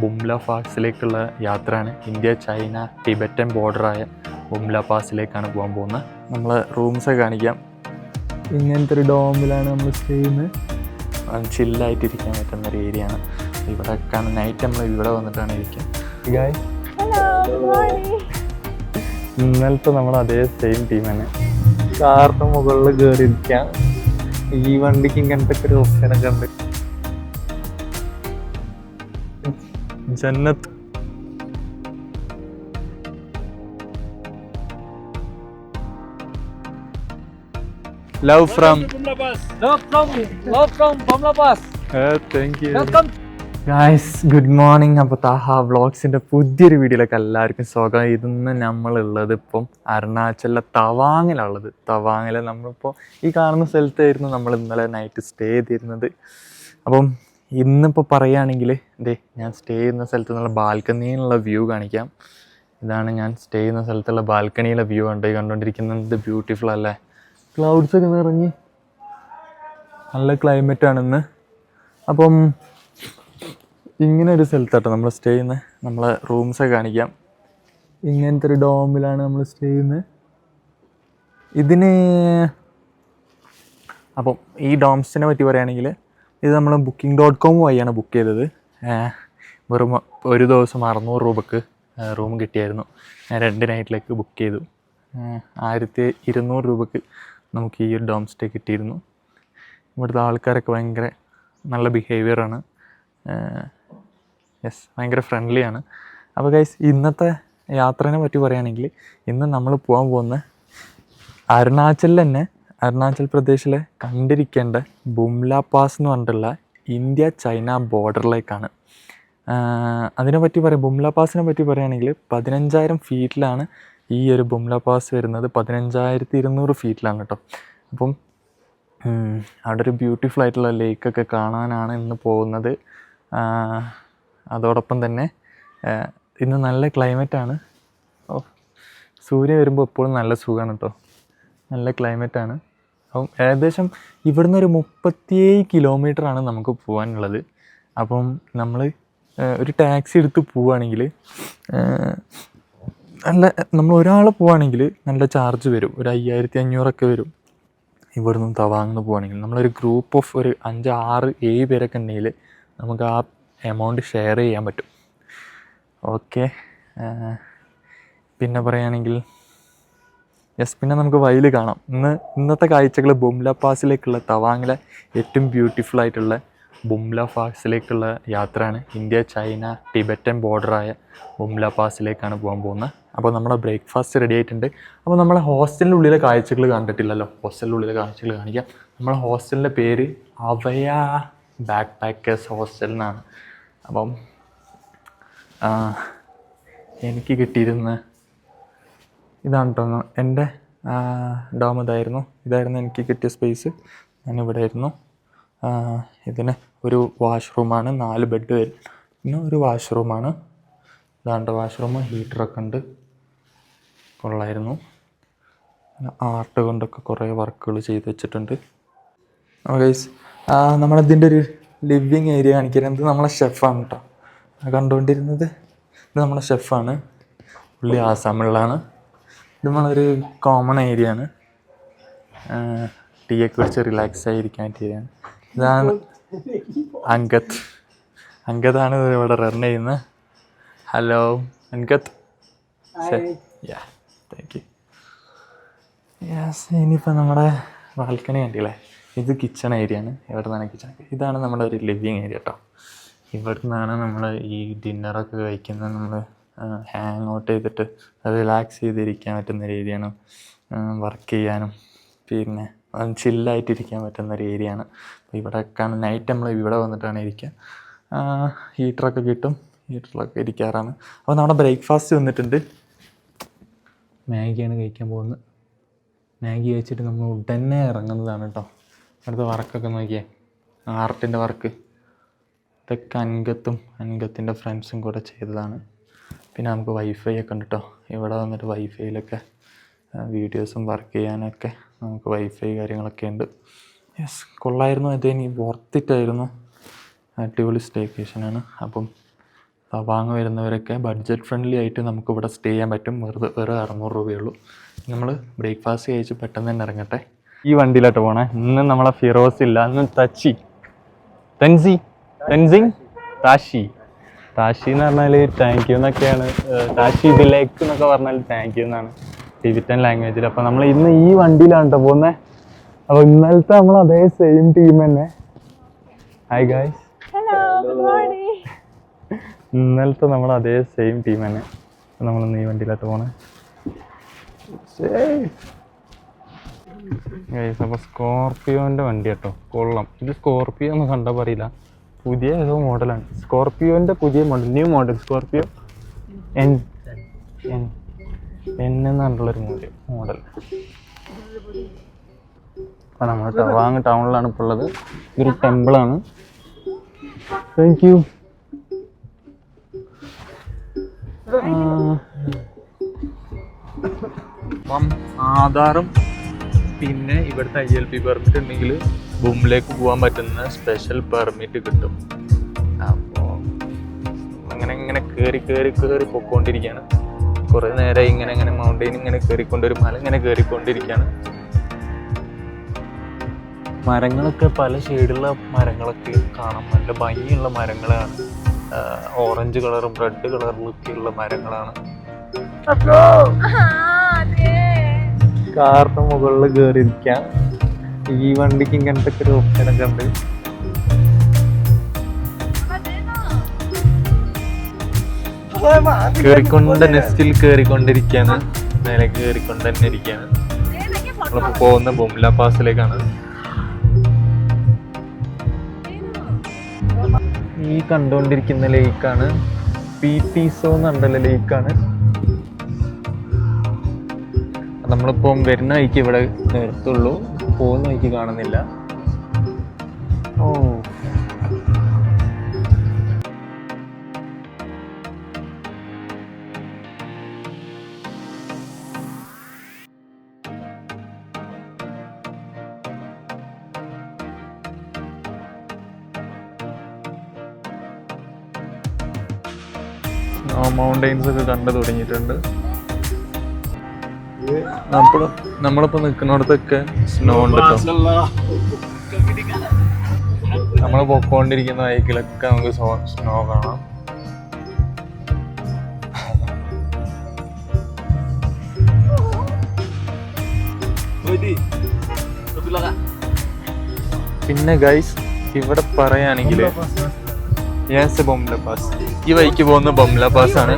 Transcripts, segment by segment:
ബുംല പാസിലേക്കുള്ള യാത്രയാണ് India China Tibetan ബോർഡറായ ബുംല പാസിലേക്കാണ് പോകാൻ പോകുന്നത്. നമ്മൾ റൂംസ് കാണിക്കാം. ഇങ്ങനത്തെ ഒരു ഡോമിലാണ് നമ്മൾ സ്റ്റേ ചെയ്യുന്നത്. ചില്ലായിട്ടിരിക്കാൻ പറ്റുന്ന ഒരു ഏരിയ ആണ് ഇവിടെ നൈറ്റ് നമ്മൾ ഇവിടെ വന്നിട്ടാണ് ഇരിക്കുക. ഗായ് ഇന്നലത്തെ നമ്മൾ അതേ സെയിം ടീം തന്നെ. കാറിന് മുകളിൽ കയറി ഇരിക്കാം ഈ വണ്ടിക്ക് ഇങ്ങനത്തെ ഒരു ഓപ്ഷനൊക്കെ ഉണ്ട്. Jannath. Love from. Guys good morning അപ്പോൾ താഹ വ്ളോഗ്സിന്റെ പുതിയൊരു വീഡിയോയിലേക്ക് എല്ലാവർക്കും സ്വാഗതം. ഇന്ന് നമ്മളുള്ളത് ഇപ്പം അരുണാചലിലെ തവാങ്ങിലുള്ളത് തവാങ്ങിൽ നമ്മളിപ്പോൾ ഈ കാണുന്ന സ്ഥലത്തായിരുന്നു നമ്മൾ ഇന്നലെ നൈറ്റ് സ്റ്റേ ചെയ്തിരുന്നത്. അപ്പം ഇന്നിപ്പോൾ പറയുകയാണെങ്കിൽ ഇതേ ഞാൻ സ്റ്റേ ചെയ്യുന്ന സ്ഥലത്ത് നിന്നുള്ള ബാൽക്കണിയിലുള്ള വ്യൂ കാണിക്കാം. ഇതാണ് ഞാൻ സ്റ്റേ ചെയ്യുന്ന സ്ഥലത്തുള്ള ബാൽക്കണിയിലെ വ്യൂ ഉണ്ട് കണ്ടുകൊണ്ടിരിക്കുന്നത് ബ്യൂട്ടിഫുൾ അല്ലേ? ക്ലൗഡ്സ് ഒക്കെ നിറഞ്ഞ് നല്ല ക്ലൈമറ്റ് ആണിന്ന്. അപ്പം ഇങ്ങനെ ഒരു സ്ഥലത്താട്ടോ നമ്മൾ സ്റ്റേ ചെയ്യുന്നത് നമ്മളെ റൂംസൊക്കെ കാണിക്കാം. ഇങ്ങനത്തെ ഒരു ഡോമിലാണ് നമ്മൾ സ്റ്റേ ചെയ്യുന്നത് ഇതിന് അപ്പം ഈ ഡോംസിനെ പറ്റി പറയുകയാണെങ്കിൽ ഇത് നമ്മൾ ബുക്കിംഗ് ഡോട്ട് കോം വഴിയാണ് ബുക്ക് ചെയ്തത്. വെറും ഒരു ദിവസം അറുന്നൂറ് രൂപക്ക് റൂം കിട്ടിയായിരുന്നു. ഞാൻ രണ്ട് നൈറ്റിലേക്ക് ബുക്ക് ചെയ്തു. ആയിരത്തി ഇരുന്നൂറ് രൂപക്ക് നമുക്ക് ഈ ഒരു ഡോം സ്റ്റേ കിട്ടിയിരുന്നു. ഇവിടുത്തെ ആൾക്കാരൊക്കെ ഭയങ്കര നല്ല ബിഹേവിയറാണ് യെസ് ഭയങ്കര ഫ്രണ്ട്ലിയാണ് അപ്പോൾ ഗൈസ് ഇന്നത്തെ യാത്രേനെ പറ്റി പറയുകയാണെങ്കിൽ ഇന്ന് നമ്മൾ പോകാൻ പോകുന്ന അരുണാചലിൽ തന്നെ അരുണാചൽ പ്രദേശിലെ കണ്ടിരിക്കേണ്ട ബുംല പാസ് എന്ന് പറഞ്ഞിട്ടുള്ള ഇന്ത്യ ചൈന ബോർഡറിലേക്കാണ് അതിനെ പറ്റി പറയാം. ബുംല പാസിനെ പറ്റി പറയുകയാണെങ്കിൽ പതിനഞ്ചായിരം ഫീറ്റിലാണ് ഈ ഒരു ബുംല പാസ് വരുന്നത്. പതിനഞ്ചായിരത്തി ഇരുന്നൂറ് ഫീറ്റിലാണ് കേട്ടോ. അപ്പം അവിടെ ഒരു ബ്യൂട്ടിഫുൾ ആയിട്ടുള്ള ലേക്കൊക്കെ കാണാനാണ് ഇന്ന് പോകുന്നത്. അതോടൊപ്പം തന്നെ ഇന്ന് നല്ല ക്ലൈമറ്റാണ് ഓ സൂര്യൻ വരുമ്പോൾ എപ്പോഴും നല്ല സുഖമാണ് കേട്ടോ. നല്ല ക്ലൈമറ്റാണ് അപ്പം ഏകദേശം ഇവിടുന്ന് ഒരു മുപ്പത്തിയേഴ് കിലോമീറ്ററാണ് നമുക്ക് പോകാനുള്ളത് അപ്പം നമ്മൾ ഒരു ടാക്സി എടുത്ത് പോവുകയാണെങ്കിൽ നല്ല നമ്മൾ ഒരാൾ പോവുകയാണെങ്കിൽ നല്ല ചാർജ് വരും. ഒരു അയ്യായിരത്തി അഞ്ഞൂറൊക്കെ വരും. ഇവിടുന്ന് തവാങ്ങുന്ന പോവുകയാണെങ്കിൽ നമ്മളൊരു ഗ്രൂപ്പ് ഓഫ് ഒരു അഞ്ച് ആറ് ഏഴ് പേരൊക്കെ ഉണ്ടെങ്കിൽ നമുക്ക് ആ എമൗണ്ട് ഷെയർ ചെയ്യാൻ പറ്റും. ഓക്കെ പിന്നെ പറയുകയാണെങ്കിൽ യെസ് പിന്നെ നമുക്ക് വയൽ കാണാം. ഇന്ന് ഇന്നത്തെ കാഴ്ചകൾ ബുംല പാസിലേക്കുള്ള തവാങ്ങിലെ ഏറ്റവും ബ്യൂട്ടിഫുൾ ആയിട്ടുള്ള ബുംല പാസിലേക്കുള്ള യാത്രയാണ്. ഇന്ത്യ ചൈന ടിബറ്റൻ ബോർഡറായ ബുംല പാസിലേക്കാണ് പോകാൻ പോകുന്നത്. അപ്പോൾ നമ്മുടെ ബ്രേക്ക്ഫാസ്റ്റ് റെഡി ആയിട്ടുണ്ട്. അപ്പോൾ നമ്മളെ ഹോസ്റ്റലിന്റെ ഉള്ളിലെ കാഴ്ചകൾ കണ്ടിട്ടില്ലല്ലോ? ഹോസ്റ്റലിന്റെ ഉള്ളിലെ കാഴ്ചകൾ കാണിക്കാം. നമ്മളെ ഹോസ്റ്റലിന്റെ പേര് അവയ ബാക്ക് പാക്കേഴ്സ് ഹോസ്റ്റൽ എന്നാണ്. അപ്പം എനിക്ക് കിട്ടിയിരുന്ന ഇതാണ് കേട്ടോ എന്റെ ഡോം ഇതായിരുന്നു. ഇതായിരുന്നു എനിക്ക് കിട്ടിയ സ്പേസ് ഞാനിവിടെ ആയിരുന്നു. ഇതിന് ഒരു വാഷ്റൂമാണ് നാല് ബെഡ് വരും പിന്നെ ഒരു വാഷ്റൂമാണ് ഇതാണ്ട് വാഷ്റൂം ഹീറ്ററൊക്കെ ഉണ്ട്. കൊള്ളായിരുന്നു. ആർട്ട് കൊണ്ടൊക്കെ കുറേ വർക്കുകൾ ചെയ്ത് വെച്ചിട്ടുണ്ട്. ഗൈസ് നമ്മളിതിന്റെ ഒരു ലിവിങ് ഏരിയ കാണിക്കുന്നത് നമ്മളെ ഷെഫാണ് കേട്ടോ കണ്ടുകൊണ്ടിരുന്നത് ഇത് നമ്മളെ ഷെഫാണ് പുള്ളി ആസാമിലാണ് നമ്മളൊരു കോമൺ ഏരിയ ആണ്. ടീ ഒക്കെ കുറച്ച് റിലാക്സ് ആയിരിക്കാൻ പറ്റിയതാണ് ഇതാണ് അങ്കത്ത് അങ്കത്താണ് ഇവിടെ റൺ ചെയ്യുന്നത്. Hello Ankath yeah thank you yes ഇനിയിപ്പോൾ നമ്മുടെ ബാൽക്കണി കണ്ടില്ലേ? ഇത് കിച്ചൺ ഏരിയ ആണ്. ഇവിടെ നിന്നാണ് കിച്ചൺ ഇതാണ് നമ്മുടെ ഒരു ലിവിങ് ഏരിയ കേട്ടോ ഇവിടെ നിന്നാണ് നമ്മൾ ഈ ഡിന്നറൊക്കെ കഴിക്കുന്നത് നമ്മൾ ഹാങ് ഔട്ട് ചെയ്തിട്ട് റിലാക്സ് ചെയ്തിരിക്കാൻ പറ്റുന്ന രീതിയാണ് ഏരിയയാണ് വർക്ക് ചെയ്യാനും പിന്നെ ചില്ലായിട്ടിരിക്കാൻ പറ്റുന്ന ഒരു ഏരിയ ആണ് അപ്പോൾ ഇവിടെ നൈറ്റ് നമ്മൾ ഇവിടെ വന്നിട്ടാണ് ഇരിക്കുക ഹീറ്ററൊക്കെ കിട്ടും ഹീറ്ററിലൊക്കെ ഇരിക്കാറാണ്. അപ്പോൾ നമ്മുടെ ബ്രേക്ക്ഫാസ്റ്റ് വന്നിട്ടുണ്ട്. മാഗിയാണ് കഴിക്കാൻ പോകുന്നത്. മാഗി കഴിച്ചിട്ട് നമ്മൾ ഉടനെ ഇറങ്ങുന്നതാണ് കേട്ടോ അടുത്ത വർക്കൊക്കെ നോക്കിയേ. ആർട്ടിന്റെ വർക്ക് ഇതൊക്കെ അൻഗത്തും അൻഗത്തിന്റെ ഫ്രണ്ട്സും കൂടെ ചെയ്തതാണ്. പിന്നെ നമുക്ക് വൈഫൈ ഒക്കെ ഉണ്ട് കേട്ടോ ഇവിടെ വന്നിട്ട് വൈഫൈയിലൊക്കെ വീഡിയോസും വർക്ക് ചെയ്യാനൊക്കെ നമുക്ക് വൈഫൈ കാര്യങ്ങളൊക്കെ ഉണ്ട്. യെസ് കൊള്ളായിരുന്നു. അത് ഇനി വർത്തിട്ടായിരുന്നു അടിപൊളി സ്റ്റേക്കേഷനാണ് അപ്പം തവാങ് വരുന്നവരൊക്കെ ബഡ്ജറ്റ് ഫ്രണ്ട്ലി ആയിട്ട് നമുക്ക് ഇവിടെ സ്റ്റേ ചെയ്യാൻ പറ്റും. വെറുതെ വെറും അറുന്നൂറ് രൂപയുള്ളൂ. നമ്മൾ ബ്രേക്ക്ഫാസ്റ്റ് കഴിച്ച് പെട്ടെന്ന് തന്നെ ഇറങ്ങട്ടെ. ഈ വണ്ടിയിലോട്ട് പോണേ. ഇന്ന് നമ്മളെ ഫിറോസ് ഇല്ല. ഇന്ന് തച്ചി. തൻസി. തൻസിങ്. താഷി താഷി എന്ന് പറഞ്ഞാൽ താങ്ക് യു എന്നൊക്കെയാണ്. കാശി ഇതിലേക്ക് എന്നൊക്കെ പറഞ്ഞാൽ താങ്ക് യു എന്നാണ്. ടിബറ്റൻ ലാംഗ്വേജിൽ അപ്പോൾ നമ്മൾ ഇന്ന് ഈ വണ്ടിയിലാണ് കേട്ടോ പോകുന്നത് അപ്പോൾ ഇന്നലത്തെ നമ്മൾ അതേ സെയിം ടീം തന്നെ. ഹായ് ഗായ്സ് Hello, good ഇന്നലത്തെ നമ്മൾ അതേ സെയിം ടീം തന്നെ. നമ്മൾ ഇന്ന് ഈ വണ്ടിയിലാണ് പോണേ. ഗൈസ് അപ്പോൾ സ്കോർപ്പിയോന്റെ വണ്ടി കേട്ടോ. കൊള്ളാം. ഇത് സ്കോർപ്പിയോ എന്ന് കണ്ടാൽ പറയില്ല. പുതിയ ഏതോ മോഡലാണ്. സ്കോർപ്പിയോന്റെ പുതിയ model new model Scorpio? N N N എന്ന് പറഞ്ഞിട്ടുള്ളൊരു മോഡൽ മോഡൽ. അപ്പം നമ്മൾ ടവാങ് ടൗണിലാണ് ഇപ്പോൾ ഉള്ളത്. ഇതൊരു ടെമ്പിളാണ് താങ്ക് യു ആധാറും പിന്നെ ഇവിടുത്തെ ഐ എൽ പി പെർമിറ്റ് ഉണ്ടെങ്കിൽ ബുംലേക്ക് പോകാൻ പറ്റുന്ന സ്പെഷ്യൽ പെർമിറ്റ് കിട്ടും. അപ്പോൾ അങ്ങനെ ഇങ്ങനെ കയറി കയറി കയറി പൊക്കോണ്ടിരിക്കുകയാണ് കുറേ നേരം ഇങ്ങനെ ഇങ്ങനെ മൗണ്ടെയിൻ ഇങ്ങനെ കയറിക്കൊണ്ട് ഒരു മല ഇങ്ങനെ കയറിക്കൊണ്ടിരിക്കുകയാണ് മരങ്ങളൊക്കെ പല ഷെയ്ഡുള്ള മരങ്ങളൊക്കെ കാണാൻ നല്ല ഭംഗിയുള്ള മരങ്ങളാണ്. ഓറഞ്ച് കളറും റെഡ് കളറിലൊക്കെ ഉള്ള മരങ്ങളാണ്. Ah. കാറിന് മുകളിൽ കയറി ഇരിക്കാം ഈ വണ്ടിക്ക് ഇങ്ങനത്തെ ഒരു ഓപ്ഷനൊക്കെ ഉണ്ട്. കേറിക്കൊണ്ട് നെസ്റ്റിൽ കേറിക്കൊണ്ടിരിക്കാണ് മേലെ കേറിക്കൊണ്ട് തന്നെ ഇരിക്കാണ് നമ്മളിപ്പോ പോകുന്ന ബൊംല പാസിലേക്കാണ്? ഈ കണ്ടുകൊണ്ടിരിക്കുന്ന ലേക്കാണ് പി ടി സോ എന്നുണ്ടല്ലോ ലേക്കാണ്. നമ്മളിപ്പം വരുന്ന വഴിക്ക് ഇവിടെ നിർത്തുള്ളൂ. പോകുന്ന വഴിക്ക് കാണുന്നില്ല. ഓ. മൗണ്ടെയിൻസ് ഒക്കെ കണ്ടു തുടങ്ങിയിട്ടുണ്ട്. നമ്മൾ നമ്മളിപ്പോ നിൽക്കുന്നിടത്തൊക്കെ സ്നോ ഉണ്ട് നമ്മൾ പൊക്കോണ്ടിരിക്കുന്ന ബൈക്കിലൊക്കെ നമുക്ക് സ്നോ കാണാം. പിന്നെ ഗൈസ് ഇവിടെ പറയുകയാണെങ്കിൽ പാസ് ഈ വഴിക്ക് പോകുന്ന ബൊംല പാസ് ആണ്.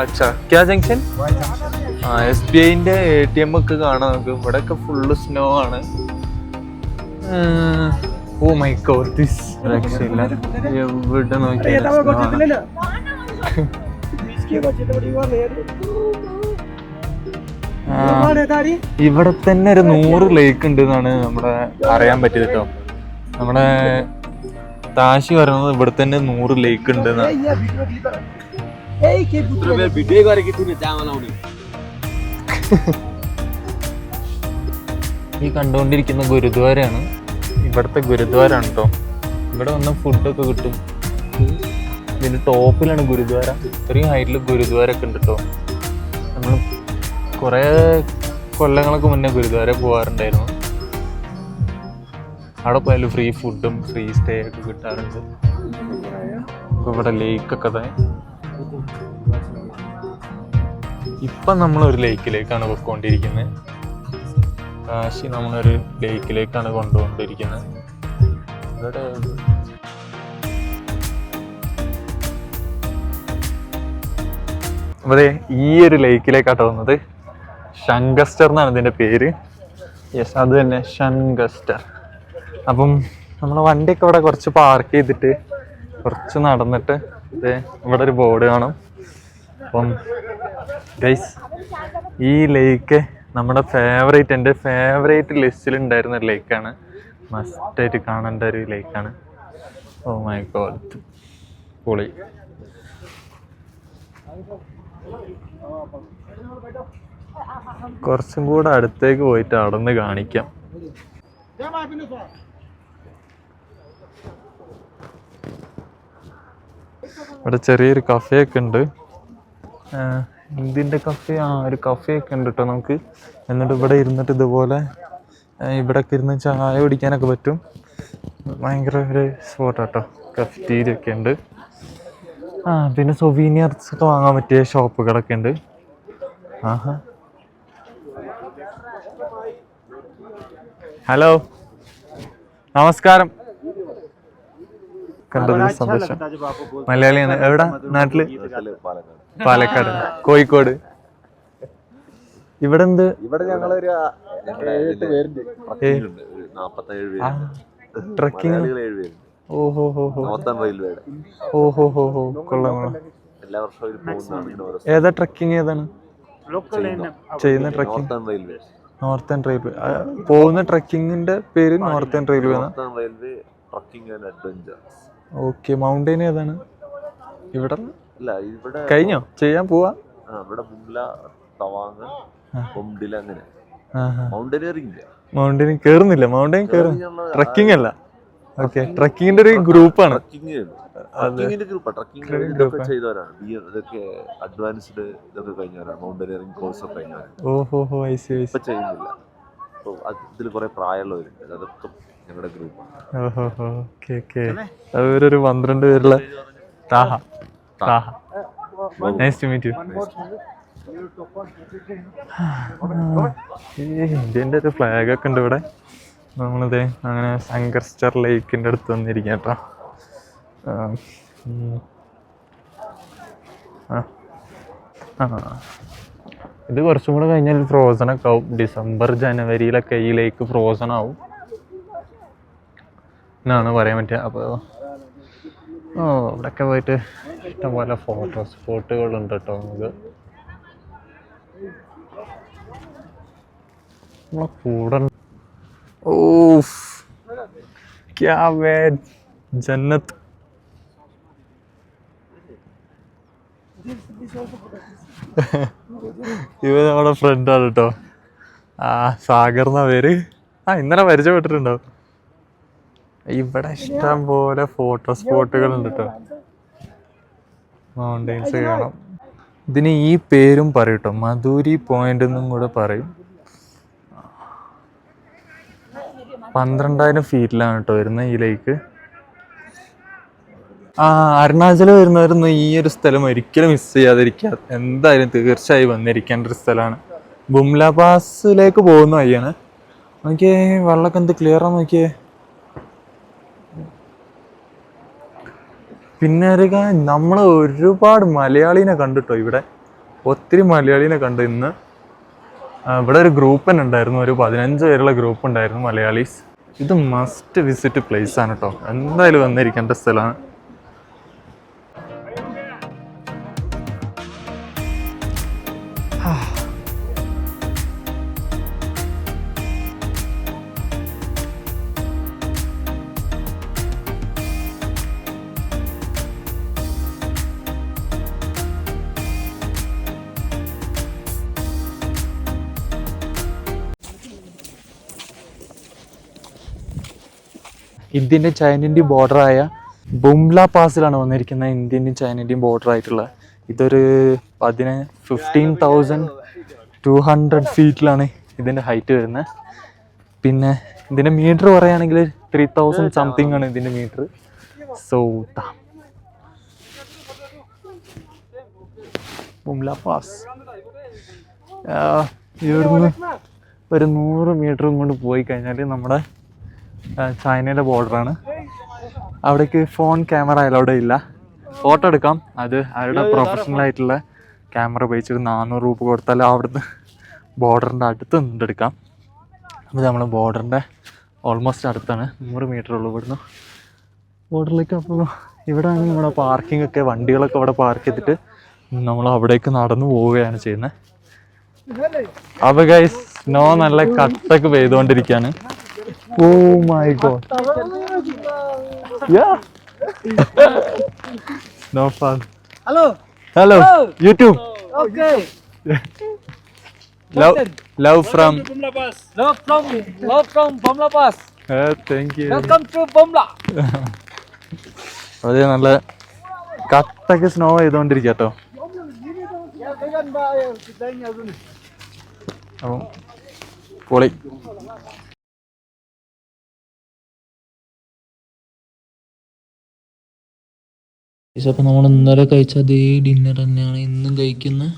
അച്ഛാ ക്യാ ജംഗ്ഷൻ. ആ എസ് ബി ഐന്റെ എ ടി എം ഒക്കെ കാണാം നമുക്ക്. ഇവിടെ ഒക്കെ ഫുള്ള് സ്നോ ആണ് ഓ മൈ ഗോഡ് ദിസ് രക്ഷയില്ല. എവിടെ നോക്കിയാലും ഇവിടെ തന്നെ ഒരു നൂറ് ലേക്ക് ഉണ്ട് എന്നാണ് നമ്മുടെ അറിയാൻ പറ്റിയത് കേട്ടോ. നമ്മുടെ താശി പറയുന്നത് ഇവിടെ തന്നെ നൂറ് ലേക്ക് ഉണ്ട് ഈ കണ്ടുകൊണ്ടിരിക്കുന്ന ഗുരുദ്വാരയാണ്. ഇവിടുത്തെ ഗുരുദ്വാരാണ് കേട്ടോ ഇവിടെ വന്ന ഫുഡൊക്കെ കിട്ടും. ഇതിന്റെ ടോപ്പിലാണ് ഗുരുദ്വാര. ഇത്രയും ഹൈറ്റിൽ ഗുരുദ്വാര ഒക്കെ ഉണ്ട് കേട്ടോ നമ്മൾ കുറേ കൊല്ലങ്ങളൊക്കെ മുന്നേ ഗുരുദ്വാര പോവാറുണ്ടായിരുന്നു. അവിടെ പോയാലും ഫ്രീ ഫുഡും ഫ്രീ സ്റ്റേ ഒക്കെ കിട്ടാറുണ്ട്. ഇവിടെ ലേക്കൊക്കെ തന്നെ ഇപ്പം നമ്മൾ ഒരു ലേക്കിലേക്കാണ് പോയിക്കൊണ്ടിരിക്കുന്നത് കാശി നമ്മളൊരു ലേക്കിലേക്കാണ് കൊണ്ടുകൊണ്ടിരിക്കുന്നത് ഇവിടെ അപ്പൊ ഈ ഒരു ലേക്കിലേക്കാട്ടോ വന്നത്. ഷങ്കസ്റ്റർ എന്നാണ് ഇതിന്റെ പേര്. യെസ് അത് തന്നെ ഷങ്കസ്റ്റർ അപ്പം നമ്മളെ വണ്ടിയൊക്കെ ഇവിടെ കുറച്ച് പാർക്ക് ചെയ്തിട്ട് കുറച്ച് നടന്നിട്ട് ഇവിടെ ഒരു ബോർഡ് കാണും. അപ്പം ഗൈസ് ഈ ലേക്ക് നമ്മുടെ ഫേവറേറ്റ് എന്റെ ഫേവറേറ്റ് ലിസ്റ്റിൽ ഉണ്ടായിരുന്ന ഒരു ലേക്കാണ് മസ്റ്റായിട്ട് കാണേണ്ട ഒരു ലേക്കാണ് ഓ മൈ ഗോഡ് പൊളി. കുറച്ചും കൂടെ അടുത്തേക്ക് പോയിട്ട് അടന്ന് കാണിക്കാം. ഇവിടെ ചെറിയൊരു കഫേ ഒക്കെ ഉണ്ട്. ഇതിന്റെ കഫേ ആ ഒരു കഫേ ഒക്കെ ഉണ്ട് കേട്ടോ നമുക്ക്. എന്നിട്ട് ഇവിടെ ഇരുന്നിട്ട് ഇതുപോലെ ഇവിടെയൊക്കെ ഇരുന്ന് ചായ കുടിക്കാനൊക്കെ പറ്റും. ഭയങ്കര ഒരു സ്പോട്ടാട്ടോ കഫറ്റീരിയ ഒക്കെ ഉണ്ട്. ആ പിന്നെ സൊവീനിയർസ് ഒക്കെ വാങ്ങാൻ പറ്റിയ ഷോപ്പുകളൊക്കെ ഉണ്ട്. ആഹാ. ഹലോ. നമസ്കാരം. കണ്ടതിൽ സന്തോഷം. മലയാളിയാണ്. എവിടെ? നാട്ടിൽ? പാലക്കാട്. കോഴിക്കോട്. ഇവിടെ എന്ത്? ഇവിടെ ഏഴെട്ട് പേരുണ്ട്. ഒരു നാപ്പത്തേഴ് പേര്. ട്രക്കിംഗ് മലയാളികൾ ഏഴ് പേരുണ്ട്. ഓഹോ ഹോ ഹോ. നോർത്തേൺ റെയിൽവേയുടെ ഓഹോ ഹോ ഹോ കൊള്ളാം കൊള്ളാം. എല്ലാ വർഷവും അവർ പോകുന്നതാണ് ഇങ്ങനെ ഓരോ ഏതാ ട്രക്കിംഗ് ഏതാണ്? ചെയ്യുന്ന. Trekking northern railway. പോകുന്ന ട്രക്കിങ്ങിന്റെ പേര് northern railway railway trekking and adventure okay mountain ഏതാണ്? ഇവിടെ അല്ല ഇവിടെ കഴിഞ്ഞോ? ചെയ്യാൻ പോവാ? ആ, ഇവിടെ മുംല തവാങ് ബൊംഡില അങ്ങനെ. മൗണ്ടനറിംഗ് ഇല്ല മൗണ്ടൈൻ കേറുന്നില്ല മൗണ്ടൈൻ കേറും ട്രക്കിംഗ് അല്ല. ഓക്കെ ട്രക്കിങ്ങിന്റെ ഒരു ഗ്രൂപ്പാണ് ട്രക്കിംഗ് ട്രക്കിങ്ങിന്റെ ഗ്രൂപ്പ് ട്രക്കിംഗ് ഇതൊക്കെ ചെയ്തവരാണ്. ബി ഇതൊക്കെ അഡ്വാൻസ്ഡ് ഇതൊക്കെ കഴിഞ്ഞവരാണ്. മൗണ്ടനറിംഗ് കോഴ്സ് ഒക്കെ കഴിഞ്ഞവരാണ്. ഓഹോ ഹോ ഐ സി ഐ ഇപ്പൊ സി ചെയ്യുന്നില്ല അപ്പൊ ഇതിൽ കുറെ പ്രായമുള്ളവരുണ്ട്. അതൊക്കെ ഞങ്ങളുടെ ഗ്രൂപ്പാണ് അവരൊരു പന്ത്രണ്ട് പേരുള്ള Taha. Taha. Nice to meet you ഇന്ത്യന്റെ ഒരു ഫ്ലാഗ് ഒക്കെ ഉണ്ട് ഇവിടെ. നമ്മളിത് അങ്ങനെ ശങ്കർസ്റ്റർ ലേക്കിന്റെ അടുത്ത് വന്നിരിക്കാം കേട്ടോ. ഇത് കുറച്ചും കൂടെ കഴിഞ്ഞാൽ ഫ്രോസൺ ഒക്കെ ആവും. ഡിസംബർ ജനുവരിയിലൊക്കെ ഈ ലേക്ക് ഫ്രോസൺ ആവും. എന്നാണ് പറയാൻ പറ്റുക അപ്പോൾ ഓ ഇവിടെയൊക്കെ പോയിട്ട് ഇഷ്ടംപോലെ ഫോട്ടോ സ്പോട്ടുകളുണ്ട് കേട്ടോ നമുക്ക്. നമ്മളെ കൂടെ ഓഫ് ജന്നത്ത്. ഇവ നമ്മുടെ ഫ്രണ്ടാണ് കേട്ടോ ആ സാഗർ പേര്. ആ ഇന്നലെ പരിചയപ്പെട്ടിട്ടുണ്ടോ? ഇവിടെ ഇഷ്ടം പോലെ ഫോട്ടോ സ്പോട്ടുകൾ ഉണ്ട് കേട്ടോ മൗണ്ടെയിൻസ് കാണാം. ഇതിന് ഈ പേരും പറയും കേട്ടോ മധുരി പോയിന്റ് എന്നും കൂടെ പറയും. പന്ത്രണ്ടായിരം ഫീറ്റിലാണ് കേട്ടോ വരുന്നത് ഈ ലേക്ക് ആ അരുണാചൽ വരുന്നവരൊന്നും ഈ ഒരു സ്ഥലം ഒരിക്കലും മിസ് ചെയ്യാതിരിക്കുക എന്തായാലും തീർച്ചയായും വന്നിരിക്കേണ്ട ഒരു സ്ഥലമാണ്. ബുംല പാസിലേക്ക് പോകുന്ന വഴിയാണ്. നോക്കിയേ വെള്ളമൊക്കെ എന്ത് ക്ലിയർ ആ നോക്കിയേ. പിന്നെ നമ്മൾ ഒരുപാട് മലയാളീനെ കണ്ടിട്ടോ ഇവിടെ. ഒത്തിരി മലയാളീനെ കണ്ടു ഇന്ന്. ഇവിടെ ഒരു ഗ്രൂപ്പ് തന്നെ ഉണ്ടായിരുന്നു ഒരു പതിനഞ്ച് പേരുള്ള ഗ്രൂപ്പ് ഉണ്ടായിരുന്നു മലയാളീസ്. ഇത് മസ്റ്റ് വിസിറ്റ് പ്ലേസ് ആണ് കേട്ടോ എന്തായാലും വന്നിരിക്കേണ്ട സ്ഥലമാണ്. ഇന്ത്യന്റെ ചൈനന്റെയും ബോർഡറായ ബുംല പാസിലാണ് വന്നിരിക്കുന്ന ഇന്ത്യന്റെയും ചൈനന്റെയും ബോർഡർ ആയിട്ടുള്ള ഇതൊരു പതിന ഫിഫ്റ്റീൻ തൗസൻഡ് ടു ഹൺഡ്രഡ് ഫീറ്റിലാണ് ഇതിന്റെ ഹൈറ്റ് വരുന്നത്. പിന്നെ ഇതിന്റെ മീറ്റർ പറയുകയാണെങ്കിൽ ത്രീ തൗസൻഡ് സംതിങ് ആണ് ഇതിന്റെ മീറ്റർ സോ ബുംല പാസ്. ഇവിടുന്ന് ഒരു നൂറ് മീറ്ററും കൊണ്ട് പോയി കഴിഞ്ഞാൽ നമ്മുടെ ചൈനയുടെ ബോർഡറാണ്. അവിടേക്ക് ഫോൺ ക്യാമറ അലൗഡ് ഇല്ല ഫോട്ടോ എടുക്കാം. അത് അവരുടെ പ്രൊഫഷണൽ ആയിട്ടുള്ള ക്യാമറ ഉപയോഗിച്ചിട്ട് നാനൂറ് രൂപ കൊടുത്താൽ അവിടുന്ന് ബോർഡറിന്റെ അടുത്ത് നിന്നെടുക്കാം അപ്പോൾ നമ്മൾ ബോർഡറിന്റെ ഓൾമോസ്റ്റ് അടുത്താണ്. നൂറ് മീറ്റർ ഉള്ളൂ ഇവിടുന്ന്. ബോർഡറിലേക്ക് അപ്പോൾ ഇവിടെയാണ് നമ്മുടെ പാർക്കിംഗ് ഒക്കെ വണ്ടികളൊക്കെ അവിടെ പാർക്ക് ചെയ്തിട്ട് നമ്മൾ അവിടേക്ക് നടന്നു പോവുകയാണ് ചെയ്യുന്നത്. അപ്പോൾ ഗൈസ് സ്നോ നല്ല കട്ടൊക്കെ പെയ്തുകൊണ്ടിരിക്കുകയാണ്. ഓ my god no fun. Hello. Hello YouTube Okay. Love love from Love from love from Bomla Pass. Uh, thank you. Welcome to Bomla. അതേ നല്ല കട്ടൊക്കെ സ്നോ ചെയ്തോണ്ടിരിക്കുക കേട്ടോ അപ്പം പൊളി അപ്പോൾ നമ്മൾ ഇന്നലെ കഴിച്ച അതേ ഡിന്നർ തന്നെയാണ് ഇന്നും കഴിക്കുന്നത്